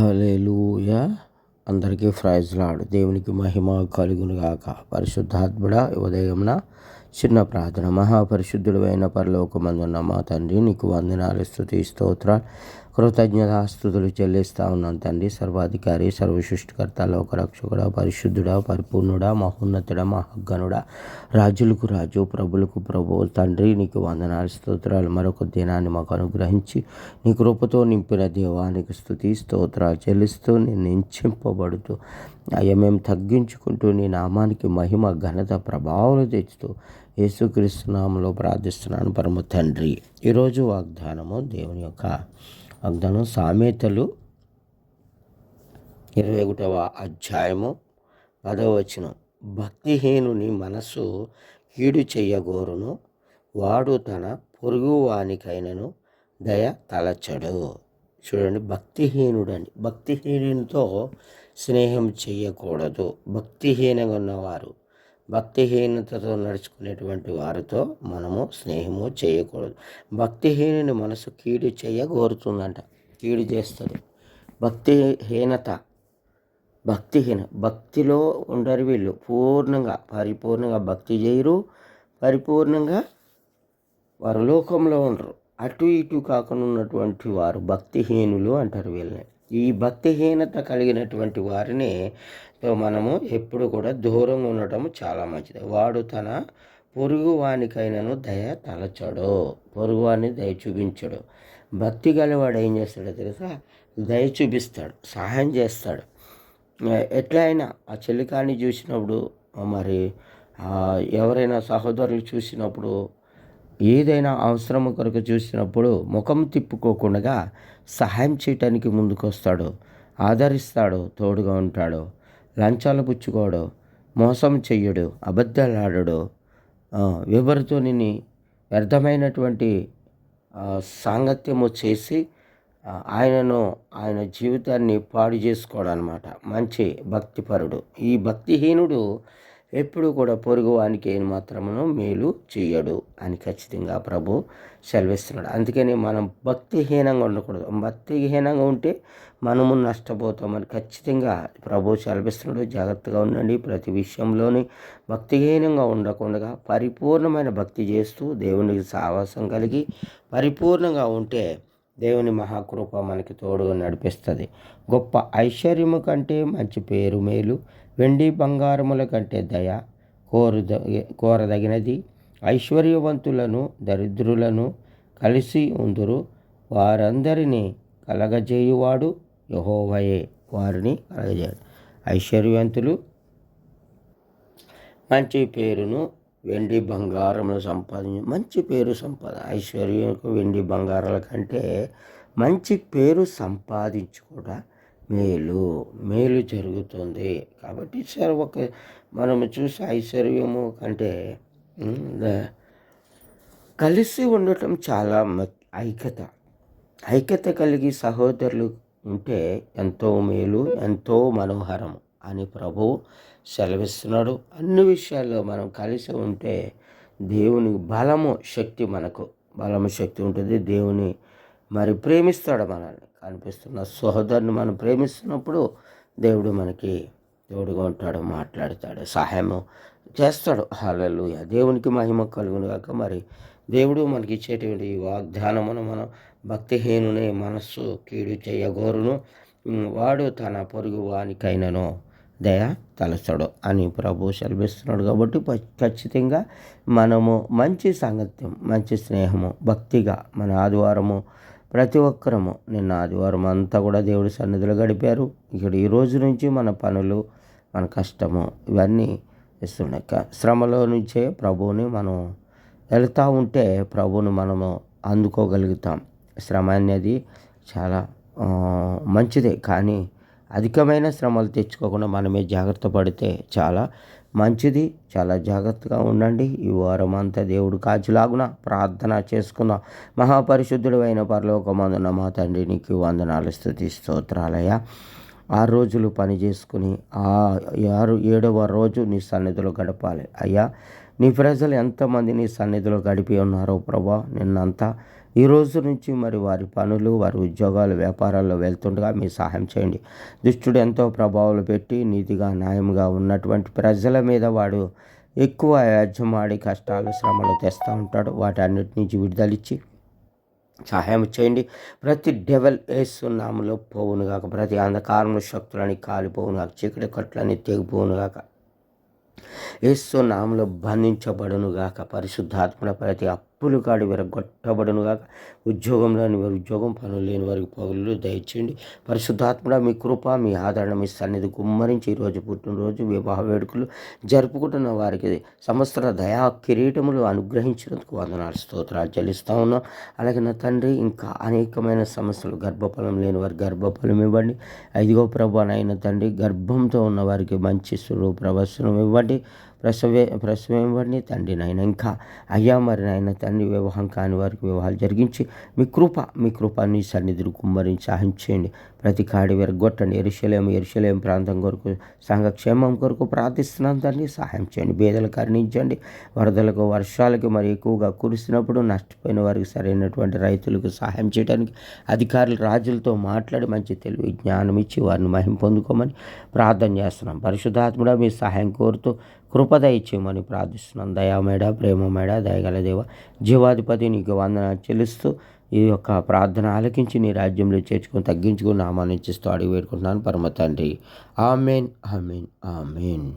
Hallelujah అందరికీ ఫ్రైజ్లాడు దేవునికి మహిమ కలుగును గాక పరిశుద్ధాత్ముడ ఉదయంన చిన్న ప్రార్థన. మహాపరిశుద్ధుడు అయిన పరలోకమందున్న మా తండ్రి నీకు వందనాలు స్థుతి స్తోత్రాలు. కృతజ్ఞతాస్తుతులు చెల్లిస్తా ఉన్నాను తండ్రి. సర్వాధికారి సర్వసృష్టికర్త లోకరక్షకుడ పరిశుద్ధుడా పరిపూర్ణుడా మహోన్నతుడ మహగ్గనుడా రాజులకు రాజు ప్రభులకు ప్రభు. తండ్రి నీకు వందనాలు స్తోత్రాలు మరొక దినాన్ని మాకు అనుగ్రహించి నీ కృపతో నింపిన దేవానికి స్థుతి స్తోత్రాలు చెల్లిస్తూ నేను ఎంచింపబడుతూ అయ్యా మేము తగ్గించుకుంటూ నీ నామానికి మహిమ ఘనత ప్రభావాలు తెచ్చుతూ యేసుక్రీస్తు నామంలో ప్రార్థిస్తున్నాను. పరమ తండ్రి ఈరోజు వాగ్దానము దేవుని యొక్క వాగ్దానం సామెతలు. ఇరవై ఒకటవ అధ్యాయము పదవచనం భక్తిహీనుని మనస్సు కీడు చెయ్యగోరును వాడు తన పొరుగు వానికైనను దయ తలచడు. చూడండి భక్తిహీనుడండి భక్తిహీనునితో స్నేహం చేయకూడదు. భక్తిహీనంగా ఉన్నవారు భక్తిహీనతతో నడుచుకునేటువంటి వారితో మనము స్నేహము చేయకూడదు. భక్తిహీనుని మనసు కీడు చేయగోరుతుందంట. కీడు చేస్తుంది. భక్తిహీనత భక్తిహీన భక్తిలో ఉండరు వీళ్ళు. పూర్ణంగా పరిపూర్ణంగా భక్తి చేయరు. పరిపూర్ణంగా వారు లోకంలో ఉండరు. అటు ఇటు కాకుండా ఉన్నటువంటి వారు భక్తిహీనులు అంటారు వీళ్ళని. ఈ భక్తిహీనత కలిగినటువంటి వారిని మనము ఎప్పుడు కూడా దూరంగా ఉండటం చాలా మంచిది. వాడు తన పొరుగువానికైనను దయ తలచడు. పొరుగువాని దయ చూపించడు. భక్తి గలవాడు ఏం చేస్తాడో తెలుసా? దయ చూపిస్తాడు. సహాయం చేస్తాడు. ఎట్లా అయినా ఆ చెల్లికాన్ని చూసినప్పుడు మరి ఎవరైనా సహోదరులు చూసినప్పుడు ఏదైనా అవసరం కొరకు చూసినప్పుడు ముఖం తిప్పుకోకుండా సహాయం చేయటానికి ముందుకొస్తాడు ఆదరిస్తాడు తోడుగా ఉంటాడు లంచాలు పుచ్చుకోడు మోసం చెయ్యడు అబద్ధాలాడడు. ఎవరితో నిన్ను వ్యర్థమైనటువంటి సాంగత్యము చేసి ఆయనను ఆయన జీవితాన్ని పాడు చేసుకోవడం అనమాట మంచి భక్తిపరుడు. ఈ భక్తిహీనుడు ఎప్పుడు కూడా పొరుగు వానికి మాత్రమును మేలు చేయడు అని ఖచ్చితంగా ప్రభు సెలవిస్తున్నాడు. అందుకని మనం భక్తిహీనంగా ఉండకూడదు. భక్తిహీనంగా ఉంటే మనము నష్టపోతామని ఖచ్చితంగా ప్రభు సెలవిస్తున్నాడు. జాగ్రత్తగా ఉండండి. ప్రతి విషయంలోని భక్తిహీనంగా ఉండకుండా పరిపూర్ణమైన భక్తి చేస్తూ దేవునికి సావాసం కలిగి పరిపూర్ణంగా ఉంటే దేవుని మహాకృప మనకి తోడుగా నడిపిస్తుంది. గొప్ప ఐశ్వర్యము కంటే మంచి పేరు మేలు వెండి బంగారముల కంటే దయ కోరు కోరదగినది. ఐశ్వర్యవంతులను దరిద్రులను కలిసి ఉందురు. వారందరినీ కలగజేయువాడు యహోవయే. వారిని కలగజేయడు. ఐశ్వర్యవంతులు మంచి పేరును వెండి బంగారములు సంపాదించి మంచి పేరు సంపాద ఐశ్వర్యం వెండి బంగారాల కంటే మంచి పేరు సంపాదించుకోవడం మేలు మేలు జరుగుతుంది. కాబట్టి సార్ ఒక మనము చూసి ఐశ్వర్యము కంటే కలిసి ఉండటం చాలా ఐక్యత. ఐక్యత కలిగి సహోదరులు ఉంటే ఎంతో మేలు ఎంతో మనోహరము. అని ప్రభువు సెలవిస్తున్నాడు. అన్ని విషయాల్లో మనం కలిసి ఉంటే దేవుని బలము శక్తి మనకు బలము శక్తి ఉంటుంది. దేవుని మరి ప్రేమిస్తాడు మనల్ని. కనిపిస్తున్న సహోదరుని మనం ప్రేమిస్తున్నప్పుడు దేవుడు మనకి దేవుడుగా ఉంటాడు మాట్లాడతాడు సహాయము చేస్తాడు. హాలలు దేవునికి మహిమ కలుగును కాక మరి దేవుడు మనకి ఇచ్చేటువంటి వాగ్దానమును మనం భక్తిహీనుని మనస్సు కీడు చేయగోరును. వాడు తన పొరుగు వానికైనను దయ తలసడు అని ప్రభు సెలవిస్తున్నాడు కాబట్టి ఖచ్చితంగా మనము మంచి సాంగత్యం మంచి స్నేహము భక్తిగా మన ఆదివారము ప్రతి ఒక్కరము నిన్న ఆదివారం అంతా కూడా దేవుడి సన్నిధిలో గడిపారు. ఇక్కడ ఈ రోజు నుంచి మన పనులు మన కష్టము ఇవన్నీ ఇస్తున్నాయి శ్రమలో నుంచే ప్రభువుని మనం వెళ్తూ ఉంటే ప్రభువుని మనము అందుకోగలుగుతాం. శ్రమ అనేది చాలా మంచిదే. కానీ అధికమైన శ్రమలు తెచ్చుకోకుండా మనమే జాగ్రత్త పడితే చాలా మంచిది. చాలా జాగ్రత్తగా ఉండండి. ఈ వారం అంతా దేవుడు కాచులాగున ప్రార్థన చేసుకుందాం. మహాపరిశుద్ధుడు అయిన పరలోకమందున మా తండ్రి నీకు వందనాలు స్థుతి స్తోత్రాలయ ఆరు రోజులు పని చేసుకుని ఆ ఆరు ఏడవ రోజు నీ సన్నిధిలో గడపాలి. అయ్యా నీ ప్రజలు ఎంతమంది నీ సన్నిధిలో గడిపి ఉన్నారో ప్రభా నిన్నంతా ఈ రోజు నుంచి మరి వారి పనులు వారి ఉద్యోగాలు వ్యాపారాల్లో వెళ్తుండగా మీ సహాయం చేయండి. దుష్టుడు ఎంతో ప్రభావాలు పెట్టి నీతిగా న్యాయంగా ఉన్నటువంటి ప్రజల మీద వాడు ఎక్కువ యజమాడి కష్టాలు శ్రమలు తెస్తూ ఉంటాడు. వాటి అన్నిటి నుంచి విడుదలిచ్చి సహాయం చేయండి. ప్రతి డెవల్ వేస్తున్నాములో పోవును గాక ప్రతి అంధకారంలో శక్తులని కాలిపోవును గాక చీకటి కట్లని తెగిపోవును గాక ఏసు నామలో బంధించబడును గాక పరిశుద్ధాత్మల ప్రతి తప్పులు కాడి విరగొట్టబడునుగాక ఉద్యోగం లేని వారి ఉద్యోగం పనులు లేని వారికి పనులు దయచేయండి. పరిశుద్ధాత్మడ మీ కృప మీ ఆదరణ మీ సన్నిధి గుమ్మరించి ఈరోజు పుట్టినరోజు వివాహ వేడుకలు జరుపుకుంటున్న వారికి సంవత్సర దయా కిరీటములు అనుగ్రహించినందుకు వందనాలు స్తోత్రాలు చెల్లిస్తూ ఉన్నాం. అలాగే నా తండ్రి ఇంకా అనేకమైన సమస్యలు గర్భఫలం లేని వారి గర్భఫలం ఇవ్వండి. ఐదుగో ప్రభు అయిన తండ్రి గర్భంతో ఉన్న వారికి మంచి స్వరూప ప్రవచనం ఇవ్వండి. ప్రసవే ప్రసవం తండ్రి నాయన ఇంకా అయ్యా మరి నాయన తండ్రి వివాహం కాని వారికి వివాహాలు జరిగించి మీ కృప మీ కృప నీ సన్నిధిని కుమ్మరించి సహాయం చేయండి ప్రతి కాడి విరగొట్టండి ఎరుశలేం ఎరుశలేం ప్రాంతం కొరకు సంఘక్షేమం కొరకు ప్రార్థిస్తున్నాం తండ్రి. సహాయం చేయండి. బేదలు కరుణించండి. వరదలకు వర్షాలకు మరి ఎక్కువగా కురిసినప్పుడు నష్టపోయిన వారికి సరైనటువంటి రైతులకు సహాయం చేయడానికి అధికారులు రాజులతో మాట్లాడి మంచి తెలివి జ్ఞానం ఇచ్చి వారిని మహిం పొందుకోమని ప్రార్థన చేస్తున్నాం. పరిశుద్ధాత్ముడ మీ సహాయం కోరుతూ కృపద ఇచ్చేయమని ప్రార్థిస్తున్నాం దయామేడ ప్రేమమేడ దయగల దేవ జీవాధిపతి నీకు వందన చెల్లిస్తూ ఈ యొక్క ప్రార్థన ఆలకించి నీ రాజ్యంలో చేర్చుకొని తగ్గించుకుని నామాన్ని ఇచ్చిస్తూ అడిగి పెట్టుకుంటున్నాను పరమ తండ్రి. Amen amen amen.